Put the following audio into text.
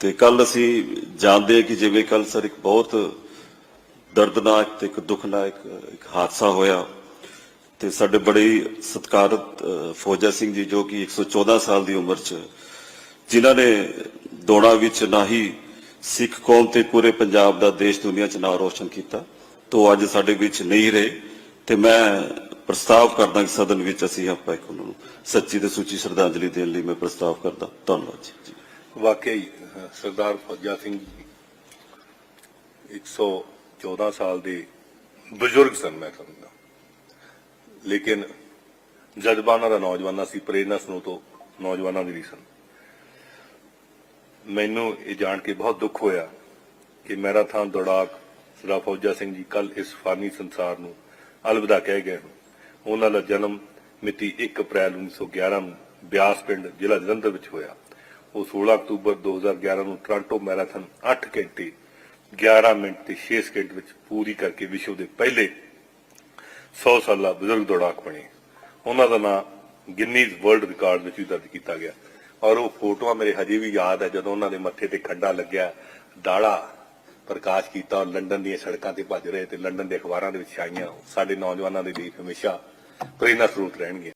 ਤੇ ਕੱਲ ਅਸੀਂ ਜਾਣਦੇ ਹਾਂ ਕਿ ਜਿਵੇਂ ਕੱਲ ਸਰ ਇੱਕ ਬਹੁਤ ਦਰਦਨਾਕ ਤੇ ਇੱਕ ਦੁਖਨਾਕ ਇੱਕ ਹਾਦਸਾ ਹੋਇਆ ਤੇ ਸਾਡੇ ਬੜੇ ਹੀ ਸਤਿਕਾਰਤ ਫੌਜਾ ਸਿੰਘ ਜੀ ਜੋ ਕਿ 114 ਸਾਲ ਦੀ ਉਮਰ 'ਚ ਜਿਨ੍ਹਾਂ ਨੇ ਦੌੜਾਂ ਵਿੱਚ ਨਾ ਹੀ ਸਿੱਖ ਕੌਮ ਤੇ ਪੂਰੇ ਪੰਜਾਬ ਦਾ ਦੇਸ਼ ਦੁਨੀਆ 'ਚ ਨਾਂ ਰੋਸ਼ਨ ਕੀਤਾ ਤੋਂ ਅੱਜ ਸਾਡੇ ਵਿੱਚ ਨਹੀਂ ਰਹੇ ਤੇ ਮੈਂ ਪ੍ਰਸਤਾਵ ਕਰਦਾ ਕਿ ਸਦਨ ਵਿੱਚ ਅਸੀਂ ਆਪਾਂ ਇੱਕ ਉਹਨਾਂ ਨੂੰ ਸੱਚੀ ਤੇ ਸੁੱਚੀ ਸ਼ਰਧਾਂਜਲੀ ਦੇਣ ਲਈ ਮੈਂ ਪ੍ਰਸਤਾਵ ਕਰਦਾ। ਧੰਨਵਾਦ ਜੀ। ਵਾਕਈ ਅਹ, ਸਰਦਾਰ ਫੌਜਾ ਸਿੰਘ ਜੀ 114 ਸਾਲ ਦੇ ਬਜ਼ੁਰਗ ਸਨ ਮੈਂ ਸਮਝਦਾ ਲੇਕਿਨ ਜਜ਼ਬਾ ਉਹਨਾਂ ਦਾ ਨੌਜਵਾਨਾਂ ਸੀ ਪ੍ਰੇਰਨਾ ਸਰੋਤ ਨੌਜਵਾਨਾਂ ਦੀ ਵੀ ਸਨ। ਮੈਨੂੰ ਇਹ ਜਾਣ ਕੇ ਬਹੁਤ ਦੁੱਖ ਹੋਇਆ ਕਿ ਮੈਰਾਥਨ ਦੌੜਾਕ ਸਰਦਾਰ ਫੌਜਾ ਸਿੰਘ ਜੀ ਕੱਲ ਇਸ ਫਾਨੀ ਸੰਸਾਰ ਨੂੰ ਅਲਵਿਦਾ ਕਹਿ ਗਏ ਹਨ। ਉਹਨਾਂ ਦਾ ਜਨਮ ਮਿਤੀ 1 ਅਪ੍ਰੈਲ 1911 ਨੂੰ ਬਿਆਸ ਪਿੰਡ ਜ਼ਿਲ੍ਹਾ ਜਲੰਧਰ ਵਿੱਚ ਹੋਇਆ। ਉਹ 16 ਅਕਤੂਬਰ 2011 ਨੂੰ ਟੋਰਾਂਟੋ ਮੈਰਾਥਨ 8 ਘੰਟੇ 11 ਮਿੰਟ ਤੇ 6 ਸਕਿੰਟ ਵਿੱਚ ਪੂਰੀ ਕਰਕੇ ਵਿਸ਼ਵ ਦੇ ਪਹਿਲੇ 100 ਸਾਲਾ ਬਜ਼ੁਰਗ ਦੌੜਾਕ ਬਣੇ। ਉਹਨਾਂ ਦਾ ਨਾਮ ਗਿਨੀਜ਼ ਵਰਲਡ ਰਿਕਾਰਡ ਵਿੱਚ ਵੀ ਦਰਜ ਕੀਤਾ ਗਿਆ। ਔਰ ਉਹ ਫੋਟੋਆਂ ਮੇਰੇ ਹਜੇ ਵੀ ਯਾਦ ਹੈ, ਜਦੋਂ ਉਹਨਾਂ ਦੇ ਮੱਥੇ ਤੇ ਖੰਡਾ ਲੱਗਿਆ, ਦਾੜਾ ਪ੍ਰਕਾਸ਼ ਕੀਤਾ ਔਰ ਲੰਡਨ ਦੀਆਂ ਸੜਕਾਂ ਤੇ ਭੱਜ ਰਹੇ ਤੇ ਲੰਡਨ ਦੇ ਅਖਬਾਰਾਂ ਦੇ ਵਿੱਚ ਆਈਆਂ ਸਾਡੇ ਨੌਜਵਾਨਾਂ ਦੇ ਲਈ ਹਮੇਸ਼ਾ ਪ੍ਰੇਰਨਾ ਸਰੋਤ ਰਹਿਣਗੇ